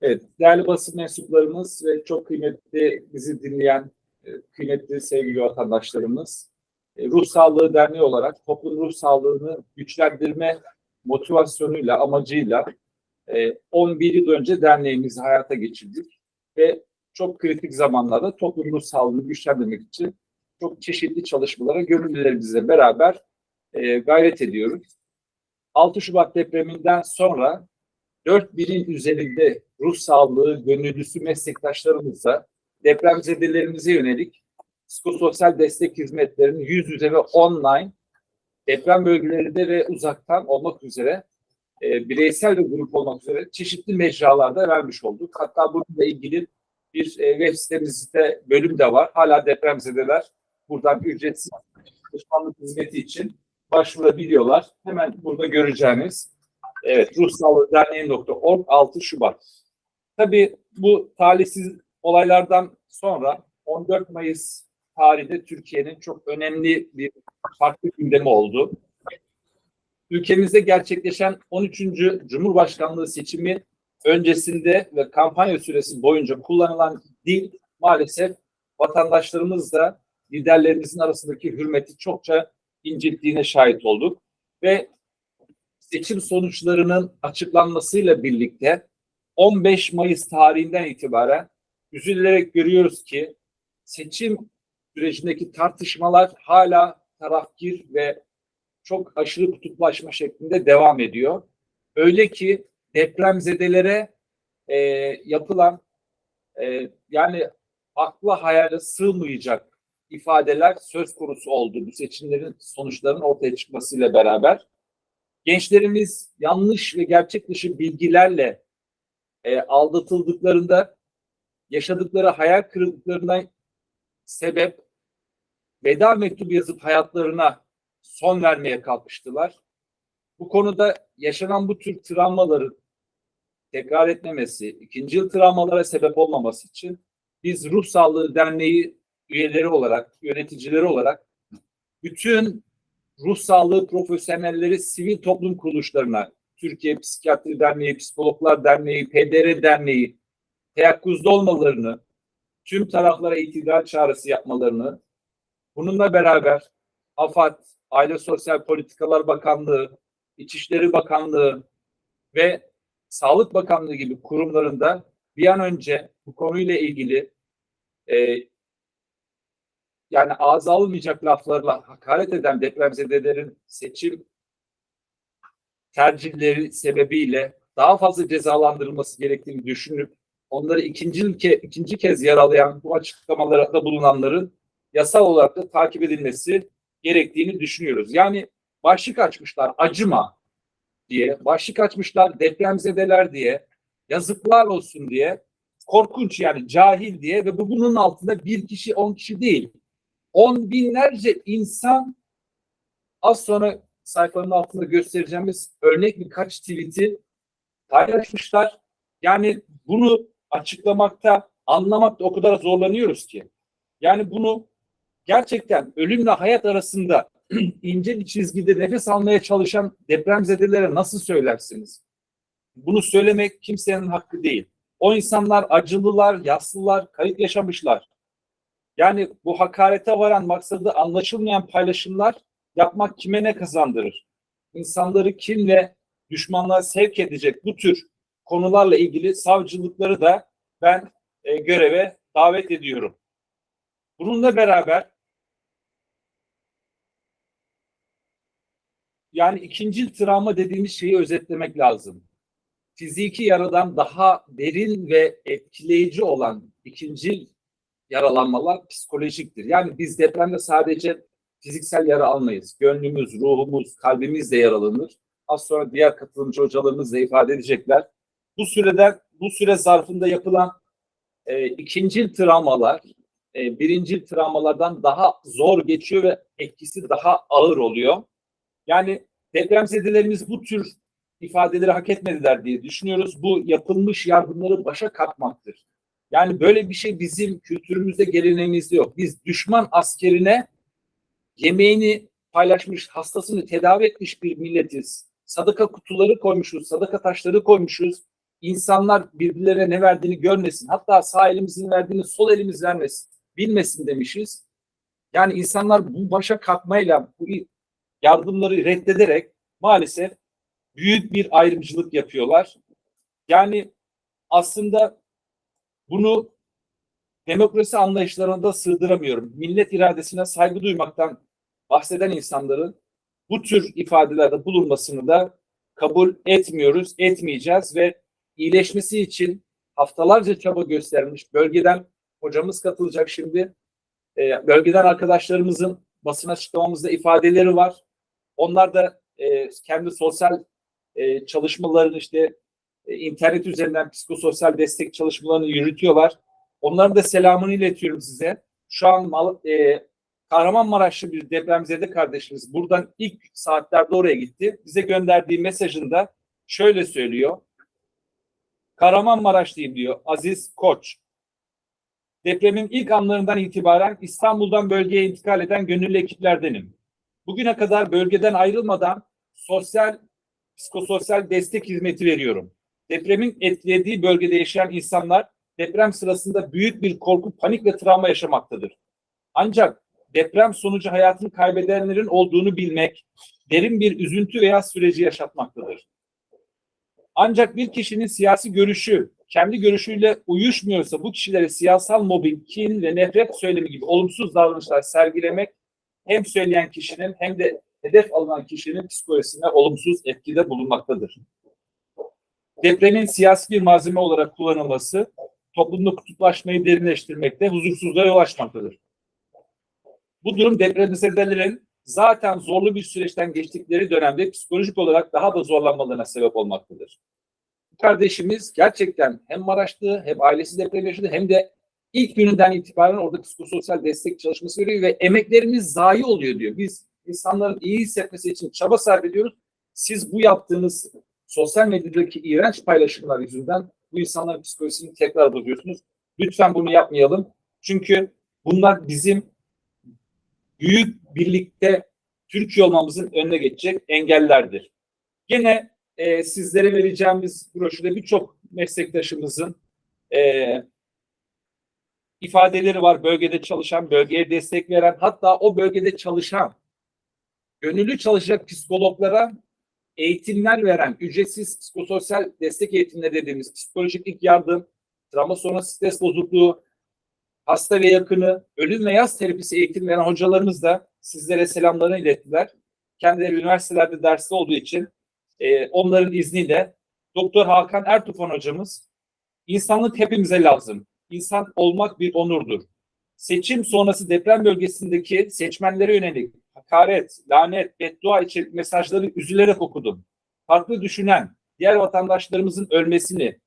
Evet, değerli basın mensuplarımız ve çok kıymetli bizi dinleyen e, kıymetli sevgili vatandaşlarımız, e, Ruh Sağlığı Derneği olarak toplum ruh sağlığını güçlendirme motivasyonuyla, amacıyla e, 11 yıl önce derneğimizi hayata geçirdik ve çok kritik zamanlarda toplum ruh sağlığını güçlendirmek için çok çeşitli çalışmalara gönüllülerimizle beraber e, gayret ediyoruz. 6 Şubat depreminden sonra dört birin üzerinde ruh sağlığı gönüllüsü meslektaşlarımızla depremzedelerimize yönelik psikososyal destek hizmetlerini yüz yüze ve online deprem bölgelerinde ve uzaktan olmak üzere e, bireysel ve grup olmak üzere çeşitli mecralarda vermiş olduk. Hatta bununla ilgili bir e, web sitemizde bölüm de var. Hala depremzedeler buradan ücretsiz danışmanlık hizmeti için başvurabiliyorlar. Hemen burada göreceğiniz Evet, Ruh Sağlığı Derneği.org 6 Şubat. Tabii bu talihsiz olaylardan sonra 14 Mayıs tarihinde Türkiye'nin çok önemli bir farklı gündemi oldu. Ülkemizde gerçekleşen 13. Cumhurbaşkanlığı seçimi öncesinde ve kampanya süresi boyunca kullanılan dil maalesef vatandaşlarımızla liderlerimizin arasındaki hürmeti çokça incittiğine şahit olduk. Ve seçim sonuçlarının açıklanmasıyla birlikte 15 Mayıs tarihinden itibaren üzülerek görüyoruz ki seçim sürecindeki tartışmalar hala tarafgir ve çok aşırı kutuplaşma şeklinde devam ediyor. Öyle ki depremzedelere e, yapılan e, yani akla hayale sığmayacak ifadeler söz konusu oldu bu seçimlerin sonuçlarının ortaya çıkmasıyla beraber. Gençlerimiz yanlış ve gerçek dışı bilgilerle e, aldatıldıklarında yaşadıkları hayal kırıklıklarına sebep veda mektubu yazıp hayatlarına son vermeye kalkıştılar. Bu konuda yaşanan bu tür travmaların tekrar etmemesi, ikinci yıl travmalara sebep olmaması için biz Ruh Sağlığı Derneği üyeleri olarak, yöneticileri olarak bütün ruh sağlığı profesyonelleri sivil toplum kuruluşlarına, Türkiye Psikiyatri Derneği, Psikologlar Derneği, PDR Derneği teyakkuzda olmalarını, tüm taraflara itidal çağrısı yapmalarını, bununla beraber AFAD, Aile Sosyal Politikalar Bakanlığı, İçişleri Bakanlığı ve Sağlık Bakanlığı gibi kurumlarında bir an önce bu konuyla ilgili e, yani ağza almayacak laflarla hakaret eden depremzedelerin seçim tercihleri sebebiyle daha fazla cezalandırılması gerektiğini düşünüp onları ikinci ülke ikinci kez yaralayan bu açıklamalarda bulunanların yasal olarak da takip edilmesi gerektiğini düşünüyoruz. Yani başlık açmışlar acıma diye, başlık açmışlar depremzedeler diye, yazıklar olsun diye, korkunç yani cahil diye ve bu bunun altında bir kişi on kişi değil on binlerce insan az sonra sayfanın altında göstereceğimiz örnek birkaç tweet'i paylaşmışlar. Yani bunu açıklamakta, anlamakta o kadar zorlanıyoruz ki. Yani bunu gerçekten ölümle hayat arasında ince bir çizgide nefes almaya çalışan depremzedelere nasıl söylersiniz? Bunu söylemek kimsenin hakkı değil. O insanlar acılılar, yaslılar, kayıp yaşamışlar. Yani bu hakarete varan maksadı anlaşılmayan paylaşımlar yapmak kime ne kazandırır? İnsanları kim ve düşmanlığa sevk edecek bu tür konularla ilgili savcılıkları da ben e, göreve davet ediyorum. Bununla beraber yani ikinci travma dediğimiz şeyi özetlemek lazım. Fiziki yaradan daha derin ve etkileyici olan ikinci yaralanmalar psikolojiktir. Yani biz depremde sadece fiziksel yara almayız. Gönlümüz, ruhumuz, kalbimiz de yaralanır. Az sonra diğer katılımcı hocalarımız da ifade edecekler. Bu süreden, bu süre zarfında yapılan e, ikinci travmalar, e, birinci travmalardan daha zor geçiyor ve etkisi daha ağır oluyor. Yani depremzedelerimiz bu tür ifadeleri hak etmediler diye düşünüyoruz. Bu yapılmış yardımları başa katmaktır. Yani böyle bir şey bizim kültürümüzde, geleneğimizde yok. Biz düşman askerine yemeğini paylaşmış, hastasını tedavi etmiş bir milletiz. Sadaka kutuları koymuşuz, sadaka taşları koymuşuz. insanlar birbirlerine ne verdiğini görmesin. Hatta sağ elimizin verdiğini sol elimiz vermesin. Bilmesin demişiz. Yani insanlar bu başa kalkmayla bu yardımları reddederek maalesef büyük bir ayrımcılık yapıyorlar. Yani aslında bunu demokrasi anlayışlarına da sığdıramıyorum. Millet iradesine saygı duymaktan bahseden insanların bu tür ifadelerde bulunmasını da kabul etmiyoruz, etmeyeceğiz ve iyileşmesi için haftalarca çaba göstermiş bölgeden hocamız katılacak şimdi. Ee, bölgeden arkadaşlarımızın basın açıklamamızda ifadeleri var. Onlar da e, kendi sosyal e, çalışmalarını işte e, internet üzerinden psikososyal destek çalışmalarını yürütüyorlar. Onların da selamını iletiyorum size. Şu an Mal e, Kahramanmaraşlı bir depremzede kardeşimiz buradan ilk saatlerde oraya gitti. Bize gönderdiği mesajında şöyle söylüyor. Kahramanmaraşlıyım diyor Aziz Koç. Depremin ilk anlarından itibaren İstanbul'dan bölgeye intikal eden gönüllü ekiplerdenim. Bugüne kadar bölgeden ayrılmadan sosyal, psikososyal destek hizmeti veriyorum. Depremin etkilediği bölgede yaşayan insanlar deprem sırasında büyük bir korku, panik ve travma yaşamaktadır. Ancak deprem sonucu hayatını kaybedenlerin olduğunu bilmek derin bir üzüntü veya süreci yaşatmaktadır. Ancak bir kişinin siyasi görüşü kendi görüşüyle uyuşmuyorsa bu kişilere siyasal mobbing, kin ve nefret söylemi gibi olumsuz davranışlar sergilemek hem söyleyen kişinin hem de hedef alınan kişinin psikolojisine olumsuz etkide bulunmaktadır. Depremin siyasi bir malzeme olarak kullanılması toplumda kutuplaşmayı derinleştirmekte, huzursuzluğa yol açmaktadır. Bu durum depremzedelerin zaten zorlu bir süreçten geçtikleri dönemde psikolojik olarak daha da zorlanmalarına sebep olmaktadır. Kardeşimiz gerçekten hem Maraşlı hem ailesi deprem yaşadı hem de ilk gününden itibaren orada psikososyal destek çalışması veriyor ve emeklerimiz zayi oluyor diyor. Biz insanların iyi hissetmesi için çaba sarf ediyoruz. Siz bu yaptığınız sosyal medyadaki iğrenç paylaşımlar yüzünden bu insanların psikolojisini tekrar bozuyorsunuz. Lütfen bunu yapmayalım. Çünkü bunlar bizim büyük birlikte Türkiye olmamızın önüne geçecek engellerdir. Gene e, sizlere vereceğimiz broşürde birçok meslektaşımızın e, ifadeleri var. Bölgede çalışan, bölgeye destek veren, hatta o bölgede çalışan, gönüllü çalışacak psikologlara eğitimler veren, ücretsiz psikososyal destek eğitimleri dediğimiz psikolojik ilk yardım, travma sonrası stres bozukluğu, hasta ve yakını, ölüm ve yaz terapisi eğitim veren hocalarımız da sizlere selamlarını ilettiler. Kendileri üniversitelerde derste olduğu için e, onların izniyle Doktor Hakan Ertufan hocamız insanlık hepimize lazım. İnsan olmak bir onurdur. Seçim sonrası deprem bölgesindeki seçmenlere yönelik hakaret, lanet, beddua içerik mesajları üzülerek okudum. Farklı düşünen, diğer vatandaşlarımızın ölmesini,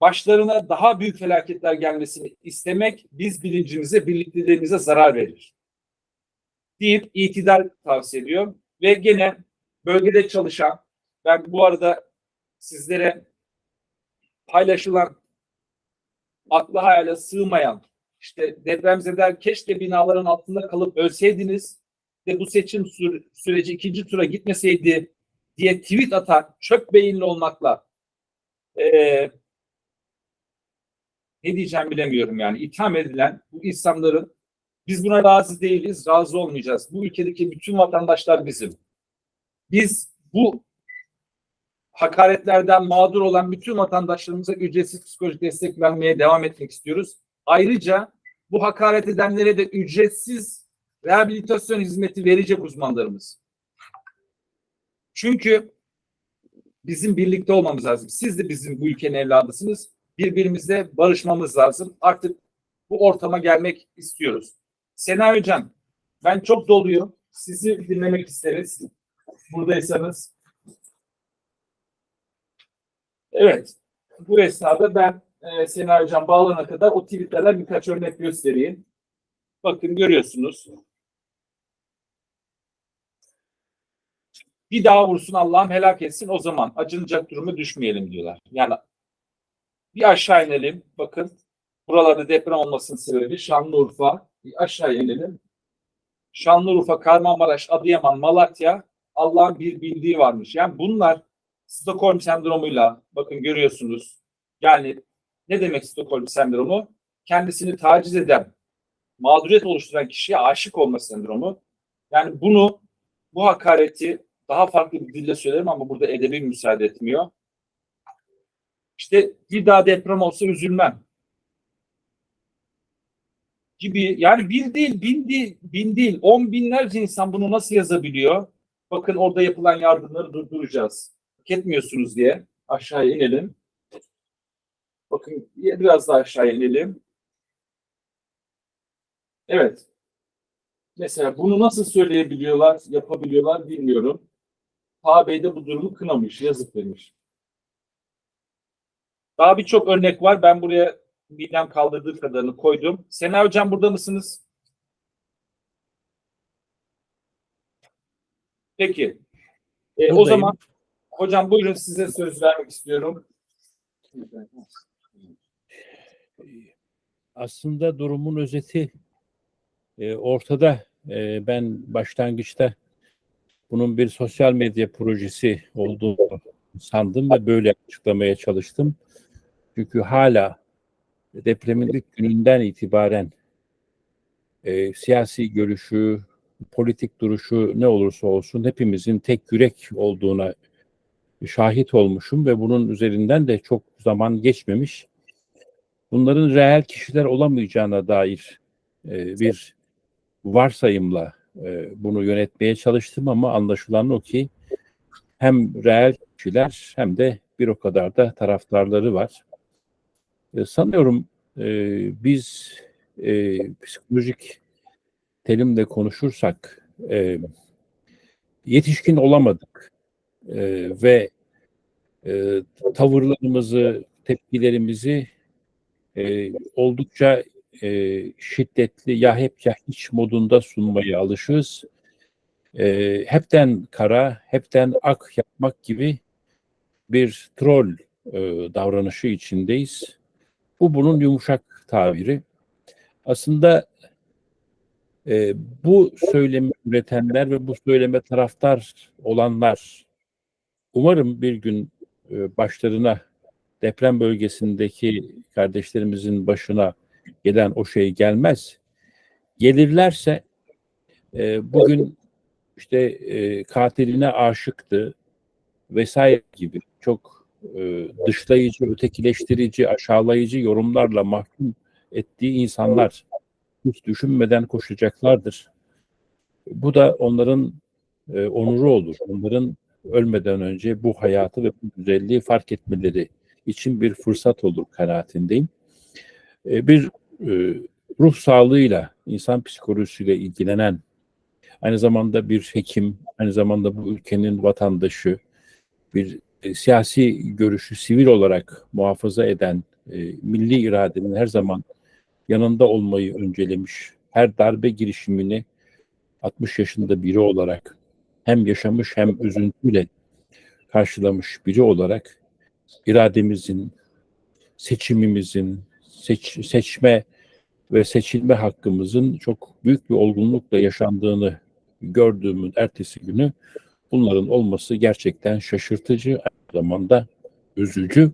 başlarına daha büyük felaketler gelmesini istemek biz bilincimize, birlikteliğimize zarar verir. Deyip itidal tavsiye ediyor. Ve gene bölgede çalışan, ben bu arada sizlere paylaşılan akla hayale sığmayan işte depremzedeler keşke binaların altında kalıp ölseydiniz ve bu seçim sü süreci ikinci tura gitmeseydi diye tweet atan çöp beyinli olmakla e, ne diyeceğim bilemiyorum yani itham edilen bu insanların biz buna razı değiliz, razı olmayacağız. Bu ülkedeki bütün vatandaşlar bizim. Biz bu hakaretlerden mağdur olan bütün vatandaşlarımıza ücretsiz psikolojik destek vermeye devam etmek istiyoruz. Ayrıca bu hakaret edenlere de ücretsiz rehabilitasyon hizmeti verecek uzmanlarımız. Çünkü bizim birlikte olmamız lazım. Siz de bizim bu ülkenin evladısınız. Birbirimizle barışmamız lazım. Artık bu ortama gelmek istiyoruz. Sena Hocam, ben çok doluyum. Sizi dinlemek isteriz. Buradaysanız. Evet. Bu esnada ben e, Sena Hocam bağlana kadar o tweetlerden birkaç örnek göstereyim. Bakın görüyorsunuz. Bir daha vursun Allah'ım helak etsin o zaman acınacak duruma düşmeyelim diyorlar. Yani bir aşağı inelim. Bakın buralarda deprem olmasının sebebi Şanlıurfa. Bir aşağı inelim. Şanlıurfa, Kahramanmaraş, Adıyaman, Malatya Allah'ın bir bildiği varmış. Yani bunlar Stockholm sendromuyla bakın görüyorsunuz. Yani ne demek Stockholm sendromu? Kendisini taciz eden, mağduriyet oluşturan kişiye aşık olma sendromu. Yani bunu, bu hakareti daha farklı bir dille söylerim ama burada edebi müsaade etmiyor. İşte bir daha deprem olsa üzülmem gibi yani bir değil, bin değil, bin değil, on binlerce insan bunu nasıl yazabiliyor? Bakın orada yapılan yardımları durduracağız. Hak etmiyorsunuz diye aşağıya inelim. Bakın biraz daha aşağıya inelim. Evet. Mesela bunu nasıl söyleyebiliyorlar, yapabiliyorlar bilmiyorum. Ağabey de bu durumu kınamış, yazık demiş. Daha birçok örnek var. Ben buraya midem kaldırdığı kadarını koydum. Sena Hocam burada mısınız? Peki. E, o zaman hocam buyurun size söz vermek istiyorum. Aslında durumun özeti e, ortada. E, ben başlangıçta bunun bir sosyal medya projesi olduğunu sandım ve böyle açıklamaya çalıştım. Çünkü hala depremin ilk gününden itibaren e, siyasi görüşü, politik duruşu ne olursa olsun hepimizin tek yürek olduğuna şahit olmuşum ve bunun üzerinden de çok zaman geçmemiş bunların reel kişiler olamayacağına dair e, bir varsayımla e, bunu yönetmeye çalıştım ama anlaşılan o ki hem reel kişiler hem de bir o kadar da taraftarları var. E, sanıyorum e, biz e, psikolojik terimle konuşursak e, yetişkin olamadık E, ve e, tavırlarımızı, tepkilerimizi e, oldukça e, şiddetli ya hep ya hiç modunda sunmaya alışığız. E, hepten kara, hepten ak yapmak gibi bir troll e, davranışı içindeyiz. Bu bunun yumuşak tabiri. Aslında e, bu söylemi üretenler ve bu söyleme taraftar olanlar umarım bir gün e, başlarına deprem bölgesindeki kardeşlerimizin başına gelen o şey gelmez. Gelirlerse e, bugün işte e, katiline aşıktı vesaire gibi çok e, dışlayıcı, ötekileştirici, aşağılayıcı yorumlarla mahkum ettiği insanlar hiç düşünmeden koşacaklardır. Bu da onların e, onuru olur. Onların ölmeden önce bu hayatı ve bu güzelliği fark etmeleri için bir fırsat olur kanaatindeyim. E, bir e, ruh sağlığıyla, insan psikolojisiyle ilgilenen, aynı zamanda bir hekim, aynı zamanda bu ülkenin vatandaşı, bir e, siyasi görüşü sivil olarak muhafaza eden e, milli iradenin her zaman yanında olmayı öncelemiş, her darbe girişimini 60 yaşında biri olarak hem yaşamış hem üzüntüyle karşılamış biri olarak irademizin, seçimimizin, seç, seçme ve seçilme hakkımızın çok büyük bir olgunlukla yaşandığını gördüğümün ertesi günü bunların olması gerçekten şaşırtıcı, aynı zamanda üzücü.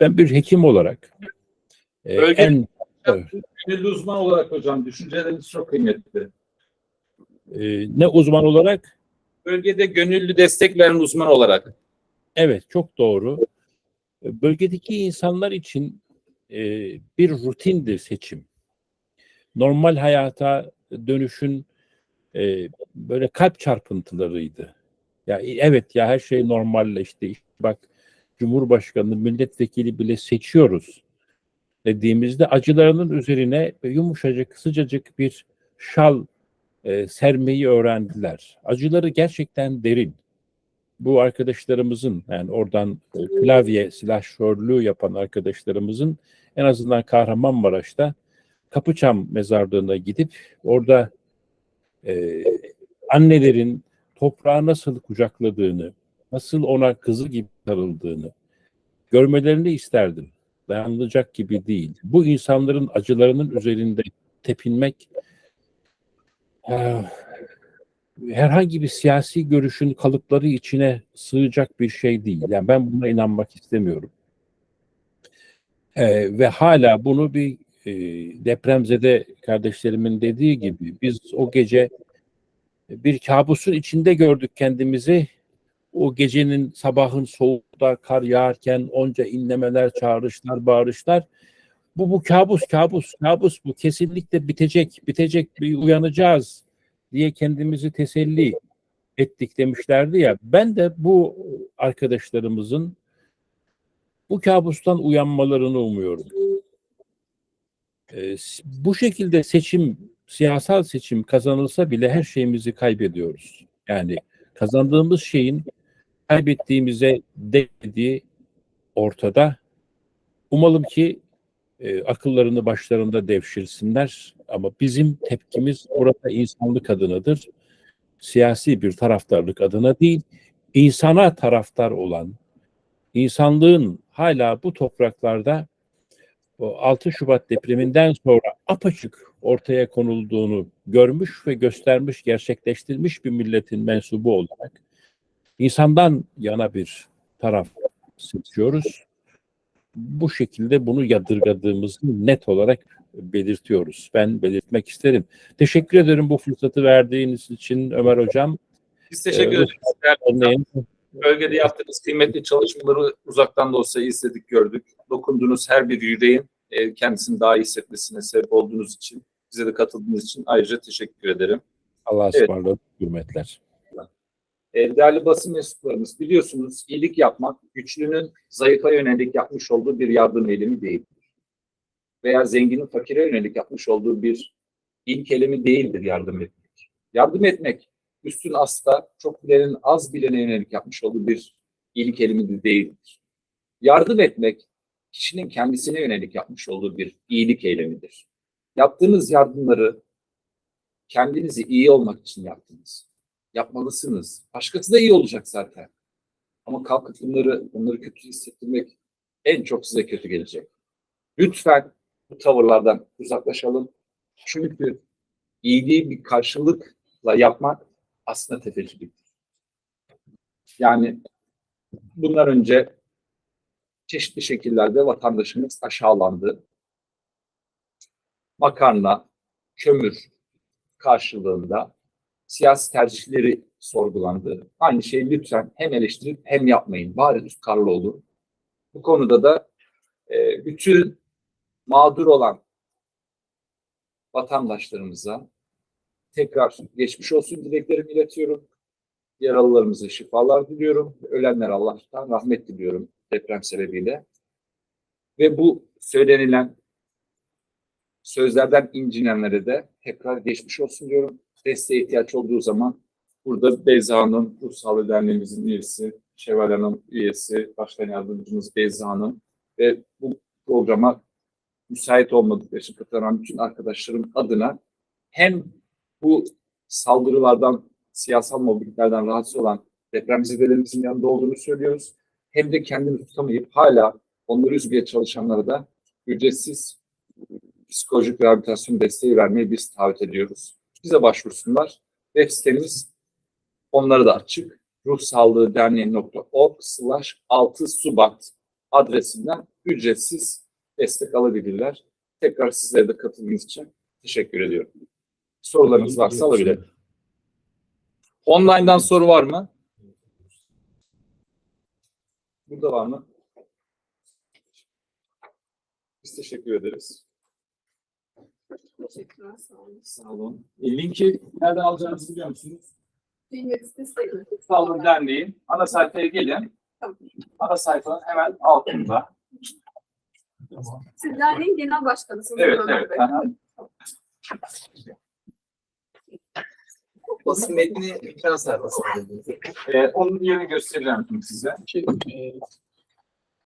Ben bir hekim olarak e, Bölge- en Gönüllü uzman olarak hocam düşünceleriniz çok kıymetli. e, ne uzman olarak Bölgede gönüllü destek veren uzman olarak. Evet, çok doğru. Bölgedeki insanlar için e, bir rutindir seçim. Normal hayata dönüşün e, böyle kalp çarpıntılarıydı. Ya e, evet ya her şey normalleşti. Bak Cumhurbaşkanı, milletvekili bile seçiyoruz dediğimizde acılarının üzerine yumuşacık, sıcacık bir şal e, sermeyi öğrendiler. Acıları gerçekten derin bu arkadaşlarımızın yani oradan e, klavye silahşörlüğü yapan arkadaşlarımızın en azından Kahramanmaraş'ta Kapıçam mezarlığına gidip orada e, annelerin toprağı nasıl kucakladığını, nasıl ona kızı gibi sarıldığını görmelerini isterdim. Dayanılacak gibi değil. Bu insanların acılarının üzerinde tepinmek eh, herhangi bir siyasi görüşün kalıpları içine sığacak bir şey değil. Yani ben buna inanmak istemiyorum. Ee, ve hala bunu bir e, depremzede kardeşlerimin dediği gibi biz o gece bir kabusun içinde gördük kendimizi. O gecenin sabahın soğukta kar yağarken onca inlemeler, çağrışlar, bağırışlar. Bu bu kabus, kabus, kabus bu kesinlikle bitecek, bitecek bir uyanacağız diye kendimizi teselli ettik demişlerdi ya. Ben de bu arkadaşlarımızın bu kabustan uyanmalarını umuyorum. Ee, bu şekilde seçim, siyasal seçim kazanılsa bile her şeyimizi kaybediyoruz. Yani kazandığımız şeyin kaybettiğimize değdiği ortada. Umalım ki e, akıllarını başlarında devşirsinler ama bizim tepkimiz burada insanlık adınadır. Siyasi bir taraftarlık adına değil, insana taraftar olan, insanlığın hala bu topraklarda o 6 Şubat depreminden sonra apaçık ortaya konulduğunu görmüş ve göstermiş, gerçekleştirmiş bir milletin mensubu olarak insandan yana bir taraf seçiyoruz. Bu şekilde bunu yadırgadığımızı net olarak belirtiyoruz. Ben belirtmek isterim. Teşekkür ederim bu fırsatı verdiğiniz için Ömer Hocam. Biz teşekkür Ee, ederiz. Örneğin Bölgede yaptığınız kıymetli çalışmaları uzaktan da olsa izledik, gördük. Dokunduğunuz her bir yüreğin e, kendisini daha iyi hissetmesine sebep olduğunuz için, bize de katıldığınız için ayrıca teşekkür ederim. Allah'a Evet. ısmarladık. Hürmetler. E, değerli basın mensuplarımız biliyorsunuz iyilik yapmak güçlünün zayıfa yönelik yapmış olduğu bir yardım eylemi değildir. Veya zenginin fakire yönelik yapmış olduğu bir ilk eylemi değildir yardım etmek. Yardım etmek üstün asla çok bilenin az bilene yönelik yapmış olduğu bir iyilik eylemi de değildir. Yardım etmek kişinin kendisine yönelik yapmış olduğu bir iyilik eylemidir. Yaptığınız yardımları kendinizi iyi olmak için yaptınız yapmalısınız. Başkası da iyi olacak zaten. Ama kalkıp bunları, bunları kötü hissettirmek en çok size kötü gelecek. Lütfen bu tavırlardan uzaklaşalım. Çünkü iyiliği bir karşılıkla yapmak aslında tefeciliktir. Yani bundan önce çeşitli şekillerde vatandaşımız aşağılandı. Makarna, kömür karşılığında siyasi tercihleri sorgulandı. Aynı şeyi lütfen hem eleştirip hem yapmayın. Bari tutarlı olun. Bu konuda da e, bütün mağdur olan vatandaşlarımıza tekrar geçmiş olsun dileklerimi iletiyorum. Yaralılarımıza şifalar diliyorum. Ölenler Allah'tan rahmet diliyorum deprem sebebiyle. Ve bu söylenilen sözlerden incinenlere de tekrar geçmiş olsun diyorum desteğe ihtiyaç olduğu zaman burada Beyza Hanım, Ruh Sağlığı Derneğimizin üyesi, Şevval Hanım üyesi, başkan yardımcımız Beyza ve bu programa müsait olmadıkları için katılan bütün arkadaşlarım adına hem bu saldırılardan, siyasal mobbinglerden rahatsız olan depremzedelerimizin yanında olduğunu söylüyoruz. Hem de kendini tutamayıp hala onları üzmeye çalışanlara da ücretsiz psikolojik rehabilitasyon desteği vermeyi biz taahhüt ediyoruz bize başvursunlar. Web sitemiz onlara da açık. Ruh Sağlığı Derneği.org slash 6 Subat adresinden ücretsiz destek alabilirler. Tekrar sizlere de katıldığınız için teşekkür ediyorum. Sorularınız varsa alabilirim. Online'dan soru var mı? Burada var mı? Biz teşekkür ederiz. Teşekkürler, sağ olun. Sağ olun. E, linki nereden alacağınızı biliyor musunuz? Web sitesi. Sağlık Derneği ana sayfaya gelin. Tamam. Ana sayfanın hemen altında. Siz derneğin genel başkanısınız. Evet, Ömer evet. Bey. Aha. Basın metni ekran sayfasında. Ee, onun yerini göstereceğim şimdi size. Şey, e,